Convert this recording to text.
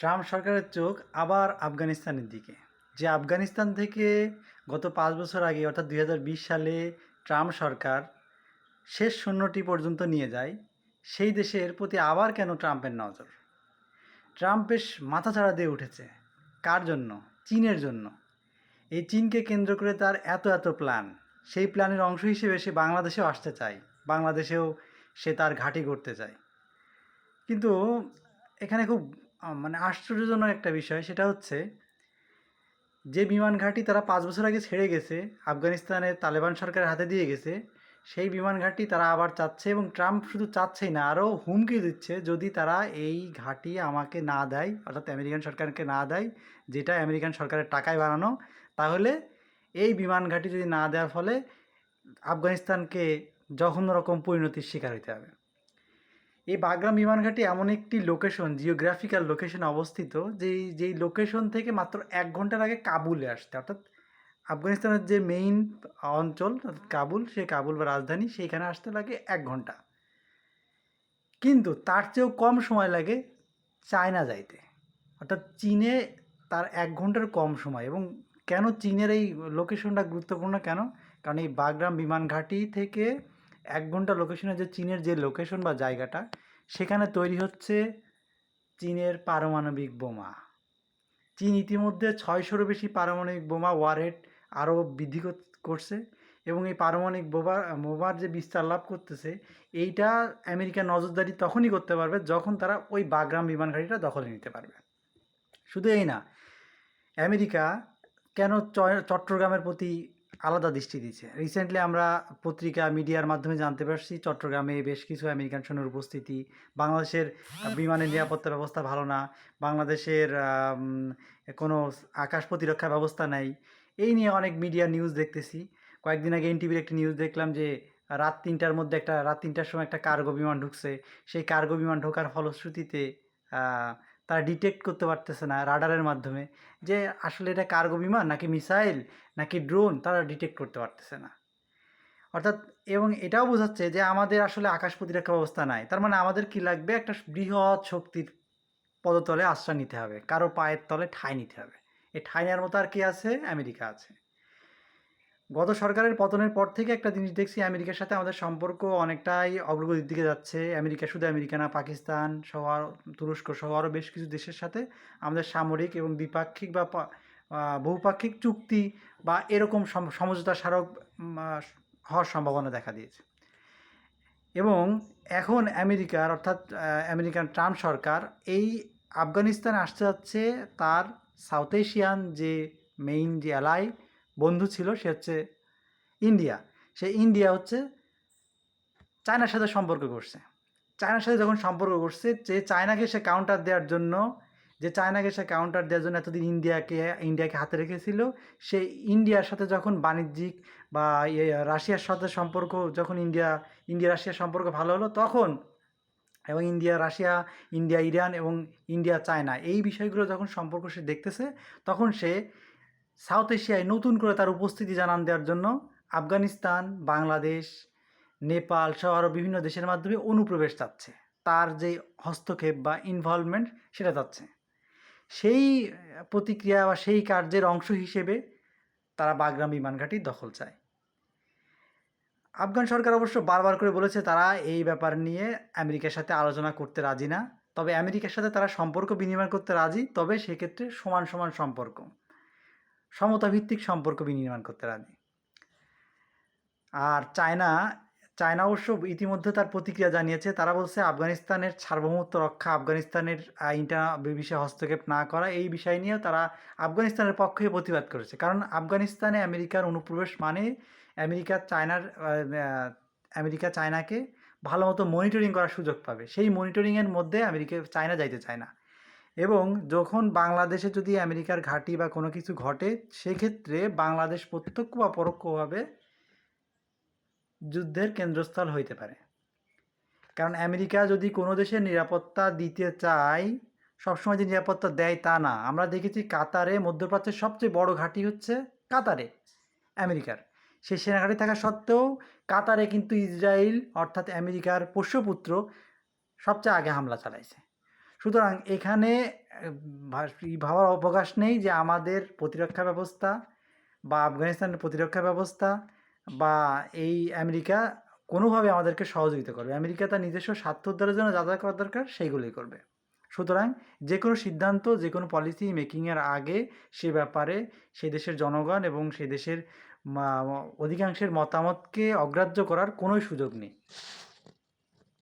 Trump সরকারের চোখ আবার আফগানিস্তানের দিকে। যে আফগানিস্তান থেকে গত পাঁচ বছর আগে, অর্থাৎ দু হাজার বিশ সালে, ট্রাম্প সরকার শেষ শূন্যটি পর্যন্ত নিয়ে যায়, সেই দেশের প্রতি আবার কেন ট্রাম্পের নজর? ট্রাম্প বেশ মাথাচাড়া দিয়ে উঠেছে। কার জন্য? চীনের জন্য। এই চীনকে কেন্দ্র করে তার এত এত প্ল্যান। সেই প্ল্যানের অংশ হিসেবে সে বাংলাদেশেও আসতে চায়। বাংলাদেশেও সে তার ঘাঁটি করতে চায়। কিন্তু এখানে খুব মানে আশ্চর্যজনক একটা বিষয়, সেটা হচ্ছে যে বিমান ঘাঁটি তারা পাঁচ বছর আগে ছেড়ে গেছে আফগানিস্তানের তালেবান সরকারের হাতে দিয়ে গেছে, সেই বিমান ঘাঁটি তারা আবার চাচ্ছে এবং ট্রাম্প শুধু চাচ্ছেই না, আরও হুমকি দিচ্ছে যদি তারা এই ঘাঁটি আমাকে না দেয়, অর্থাৎ আমেরিকান সরকারকে না দেয়, যেটা আমেরিকান সরকারের টাকায় বানানো, তাহলে এই বিমান ঘাঁটি যদি না দেওয়ার ফলে আফগানিস্তানকে জঘন্য রকম পরিণতির শিকার হতে হবে। এই বাগরাম বিমানঘাটি এমন একটি লোকেশন জিওগ্রাফিক্যাল লোকেশন অবস্থিত, যেই যেই লোকেশন থেকে মাত্র এক ঘণ্টার আগে কাবুলে আসতে অর্থাৎ আফগানিস্তানের যে মেইন অঞ্চল কাবুল সেই কাবুল বা রাজধানী, সেইখানে আসতে লাগে এক ঘণ্টা। কিন্তু তার চেয়েও কম সময় লাগে চায়না যাইতে। অর্থাৎ চীনে তার এক ঘণ্টার কম সময়। এবং কেন চীনের এই লোকেশনটা গুরুত্বপূর্ণ কেন? কারণ এই বাগরাম বিমান ঘাঁটি থেকে এক ঘণ্টা লোকেশনে যে চীনের যে লোকেশন বা জায়গাটা, সেখানে তৈরি হচ্ছে চীনের পারমাণবিক বোমা। চীন ইতিমধ্যে ছয়শোরও বেশি পারমাণবিক বোমা ওয়ারহেড আরও বৃদ্ধি করছে এবং এই পারমাণবিক বোমা, বোমার যে বিস্তার লাভ করতেছে, এইটা আমেরিকা নজরদারি তখনই করতে পারবে যখন তারা ওই বাগরাম বিমান ঘাঁটিটা দখলে নিতে পারবে। শুধু এই না, আমেরিকা কেন চট্টগ্রামের প্রতি আলাদা দৃষ্টি দিচ্ছে। রিসেন্টলি আমরা পত্রিকা, মিডিয়ার মাধ্যমে জানতে পারছি, চট্টগ্রামে বেশ কিছু আমেরিকান সৈন্যের উপস্থিতি। বাংলাদেশের বিমানের নিরাপত্তা ব্যবস্থা ভালো না। বাংলাদেশের কোনো আকাশ প্রতিরক্ষা ব্যবস্থা নাই। এই নিয়ে অনেক মিডিয়া নিউজ দেখতেছি। কয়েকদিন আগে এনটিভির একটি নিউজ দেখলাম যে, রাত তিনটার মধ্যে একটা, রাত তিনটার সময় একটা কার্গো বিমান ঢুকছে। সেই কার্গো বিমান ঢোকার ফলশ্রুতিতে তারা ডিটেক্ট করতে পারতেছে না রাডারের মাধ্যমে যে আসলে এটা কার্গো বিমান নাকি মিসাইল নাকি ড্রোন তারা ডিটেক্ট করতে পারতেছে না। অর্থাৎ এবং এটাও বোঝাচ্ছে যে আমাদের আসলে আকাশ প্রতিরক্ষা ব্যবস্থা নাই। তার মানে আমাদের কি লাগবে? একটা বৃহৎ শক্তির পদতলে আশ্রয় নিতে হবে। কারও পায়ের তলে ঠাঁই নিতে হবে। এই ঠাঁই নেওয়ার মতো আর কি আছে? আমেরিকা আছে। গত সরকারের পতনের পর থেকে একটা জিনিস দেখছি, আমেরিকার সাথে আমাদের সম্পর্ক অনেকটাই অগ্রগতির দিকে যাচ্ছে। আমেরিকা শুধু আমেরিকা না, পাকিস্তান সহ তুরস্ক সহ আরও বেশ কিছু দেশের সাথে আমাদের সামরিক এবং দ্বিপাক্ষিক বা বহুপাক্ষিক চুক্তি বা এরকম সম- সমঝোতা স্মারক হওয়ার সম্ভাবনা দেখা দিয়েছে। এবং এখন আমেরিকার অর্থাৎ আমেরিকান ট্রাম্প সরকার এই আফগানিস্তানে আসতে যাচ্ছে তার সাউথ এশিয়ান যে মেইন যে অ্যালাই বন্ধু ছিল, সে হচ্ছে ইন্ডিয়া। সে ইন্ডিয়া হচ্ছে চায়নার সাথে সম্পর্ক করছে। চায়নার সাথে যখন সম্পর্ক করছে, যে চায়নাকে সে কাউন্টার দেওয়ার জন্য, যে চায়নাকে সে কাউন্টার দেওয়ার জন্য এতদিন ইন্ডিয়াকে ইন্ডিয়াকে হাতে রেখেছিল, সে ইন্ডিয়ার সাথে যখন বাণিজ্যিক বা ইয়ে রাশিয়ার সাথে সম্পর্ক, যখন ইন্ডিয়া ইন্ডিয়া রাশিয়ার সম্পর্ক ভালো হলো, তখন এবং ইন্ডিয়া, রাশিয়া, ইন্ডিয়া, ইরান এবং ইন্ডিয়া, চায়না, এই বিষয়গুলো যখন সম্পর্ক সে দেখতেছে, তখন সে সাউথ এশিয়ায় নতুন করে তার উপস্থিতি জানান দেওয়ার জন্য আফগানিস্তান, বাংলাদেশ, নেপাল সহ আরও বিভিন্ন দেশের মাধ্যমে অনুপ্রবেশ চাচ্ছে। তার যে হস্তক্ষেপ বা ইনভলভমেন্ট সেটা চাচ্ছে। সেই প্রতিক্রিয়া বা সেই কার্যের অংশ হিসেবে তারা বাগরাম বিমান ঘাঁটির দখল চায়। আফগান সরকার অবশ্য বারবার করে বলেছে তারা এই ব্যাপার নিয়ে আমেরিকার সাথে আলোচনা করতে রাজি না। তবে আমেরিকার সাথে তারা সম্পর্ক বিনিময় করতে রাজি। তবে সেক্ষেত্রে সমান সমান সম্পর্ক। সমতাভিত্তিক সম্পর্ক বিনির্মাণ করতে রাজি। আর চায়না চায়না অবশ্য ইতিমধ্যে তার প্রতিক্রিয়া জানিয়েছে। তারা বলছে, আফগানিস্তানের সার্বভৌমত্ব রক্ষা, আফগানিস্তানের ইন্টার বিষয়ে হস্তক্ষেপ না করা এই বিষয় নিয়েও তারা আফগানিস্তানের পক্ষে প্রতিবাদ করেছে। কারণ আফগানিস্তানে আমেরিকার অনুপ্রবেশ মানে আমেরিকা চায়নার আমেরিকা চায়নাকে ভালো মতো মনিটরিং করার সুযোগ পাবে। সেই মনিটরিংয়ের মধ্যে আমেরিকা, চায়না যাইতে চায় না। এবং যখন বাংলাদেশে যদি আমেরিকার ঘাঁটি বা কোনো কিছু ঘটে, সেক্ষেত্রে বাংলাদেশ প্রত্যক্ষ বা পরোক্ষভাবে যুদ্ধের কেন্দ্রস্থল হইতে পারে। কারণ আমেরিকা যদি কোনো দেশের নিরাপত্তা দিতে চায়, সবসময় যে নিরাপত্তা দেয় তা না। আমরা দেখেছি কাতারে মধ্যপ্রাচ্যের সবচেয়ে বড় ঘাঁটি হচ্ছে কাতারে, আমেরিকার। সেই সেনাঘাঁটি থাকা সত্ত্বেও কাতারে কিন্তু ইসরায়েল অর্থাৎ আমেরিকার পোষ্যপুত্র সবচেয়ে আগে হামলা চালাইছে। সুতরাং এখানে ভাবার অবকাশ নেই যে আমাদের প্রতিরক্ষা ব্যবস্থা বা আফগানিস্তানের প্রতিরক্ষা ব্যবস্থা বা এই আমেরিকা কোনোভাবে আমাদেরকে সহযোগিতা করবে। আমেরিকা তার নিজস্ব স্বার্থ উদ্ধারের জন্য যা যা করা দরকার সেইগুলোই করবে। সুতরাং যে কোনো সিদ্ধান্ত, যে কোনো পলিসি মেকিংয়ের আগে সে ব্যাপারে সে দেশের জনগণ এবং সে দেশের অধিকাংশের মতামতকে অগ্রাহ্য করার কোনোই সুযোগ নেই।